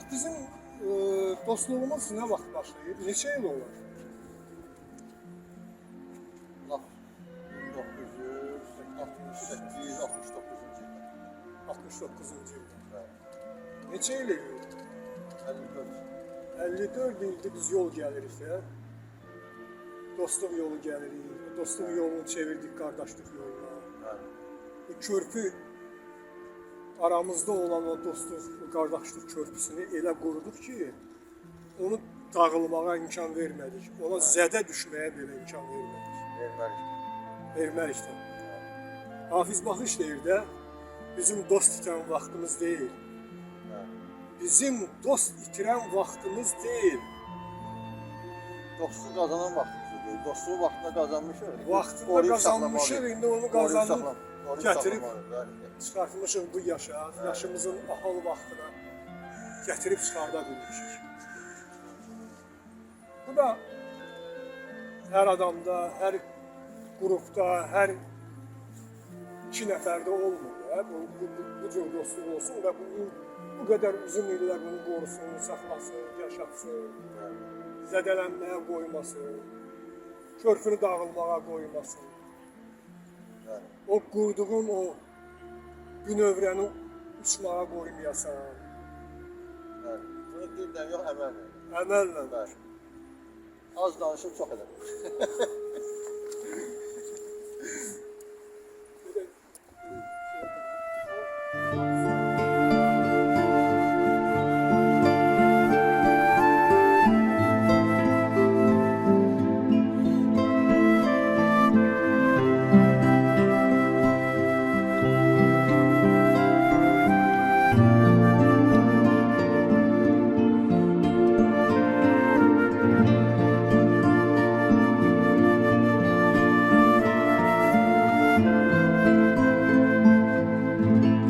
Cavit bizim e, dostluğumuz ne vakit başlayır? Neçə yıl olur? Lap 1968 69 69-cu ildə. Evet. Neçə il eləyir? 54. 54 ildir biz yol gəlirik də. Dostluq yolu gəlirik. Dostluq yolunu çevirdik qardaşlıq yoluna. Evet. Bu körpü aramızda olan o dostluq, qardaşlıq körpüsünü elə quruduq ki, onu dağılmağa imkan vermədik. Ona zədə düşməyə belə imkan vermədik. Ermeni. Vermərik də. Hafiz Baxış deyir də, bizim dost itirən vaxtımız deyil. Bizim dost itirən vaxtımız deyil. Dostluğu kazanan vaxtımızda değil. Dostluğu vaxtında kazanmışıq. Vaxtında qazanmışıq, indi onu qoruyub gətirib çıxartmışıq bu yaşa, yaşımızın ahal vaxtına gətirib çıxarda bilmişik. Bu da hər adamda, hər qrupda, hər iki nəfərdə olmur. Ya. Bu, bu, bu, bu cür dostluq olsun və bu, bu qədər uzun illər bunu qorusun, saxlasın, yaşatsın, zədələnməyə qoymasın, körpünü dağılmağa qoymasın. Evet. O qurduğun o bünövrəni uçmağa qoymayasan, Evet. Bunu dildən yox, əməllə. əməllə. Bəli. Az danışıb çox elə.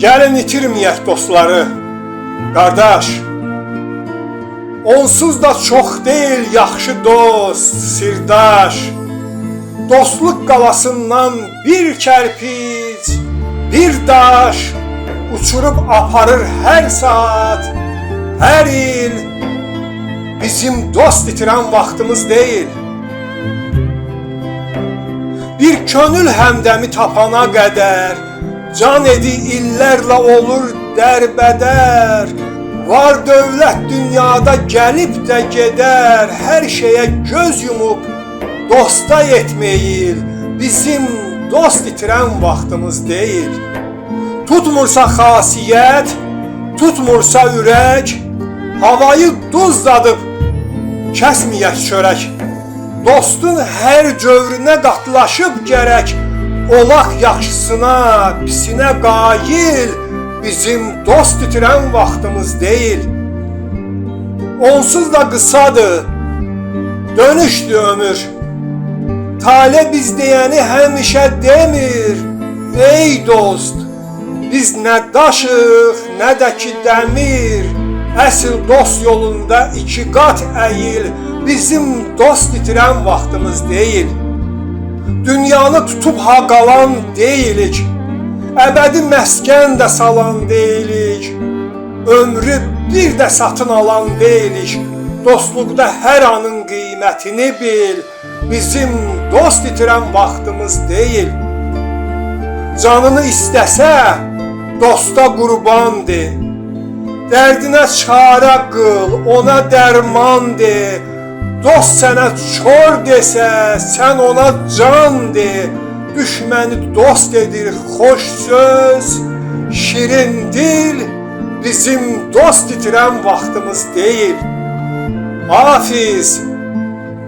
Gəlin itirməyək dostları, qardaş. Onsuz da çox deyil yaxşı dost, sirdaş. Dostluq qalasından bir kərpic, bir daş uçurub aparır hər saat, hər il. Bizim dost itirən vaxtımız deyil. Bir könül həmdəmi tapana qədər Can edi illərlə olur dərbədər. Var dövlət dünyada gəlib də gedər. Hər şeyə göz yumub dosta yetmeyil Bizim dost itirən vaxtımız deyil. Tutmursa xasiyyət, tutmursa ürək Havayı duzladıb kəsməyək çörək. Dostun hər cövrünə qatlaşıb gərək Olaq yaxşısına, pisinə qayil Bizim dost itirən vaxtımız deyil. Onsuz da qısadır, dönüşdü ömür. Tale biz deyəni həmişə demir Ey dost, biz nə daşıq, nə də ki dəmir. Əsl dost yolunda iki qat əyil Bizim dost itirən vaxtımız deyil Dünyanı tutub ha qalan deyilik. Əbədi məskən də salan deyilik. Ömrü bir də satın alan deyilik. Dostluqda hər anın qiymətini bil. Bizim dost itirən vaxtımız deyil. Canını istəsə dosta qurbandı Dərdinə çarə qıl, ona dərman de Dost sənə çor desə, sən ona can de. Düşməni dost edir xoş söz. Şirin dil bizim dost itirən vaxtımız deyil. Hafiz,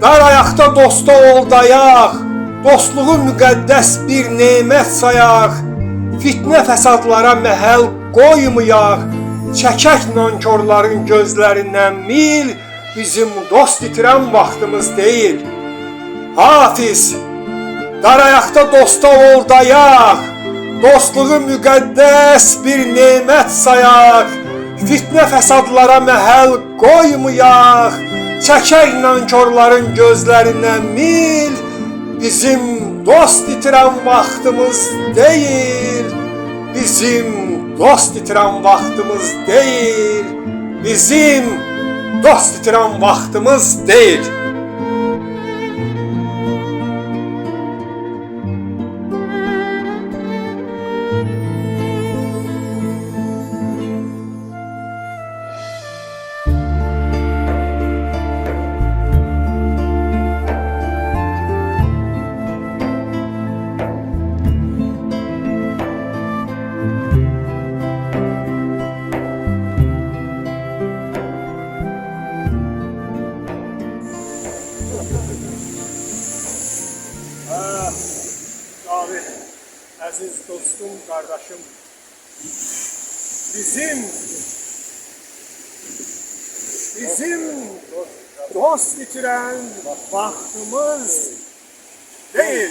dar ayaqda dosta ol dayaq. Dostluğu müqəddəs bir nemət sayaq. Fitnə fəsadlara məhəl qoymayaq. Çəkək nankorların gözlərindən mil Bizim dost itirən vaxtımız deyil Hafiz, dar ayaqda dosta ol dayaq Dostluğu müqəddəs bir nemət sayaq. Fitnə fəsadlara məhəl qoymayaq. Çəkək nankorların gözlərindən mil. Bizim dost itirən vaxtımız deyil. Bizim dost itirən vaxtımız deyil. Bizim dost itiran vaxtımız değil. David, əziz dostum, qardaşım, bizim bizim dost itirən vaxtımız değil.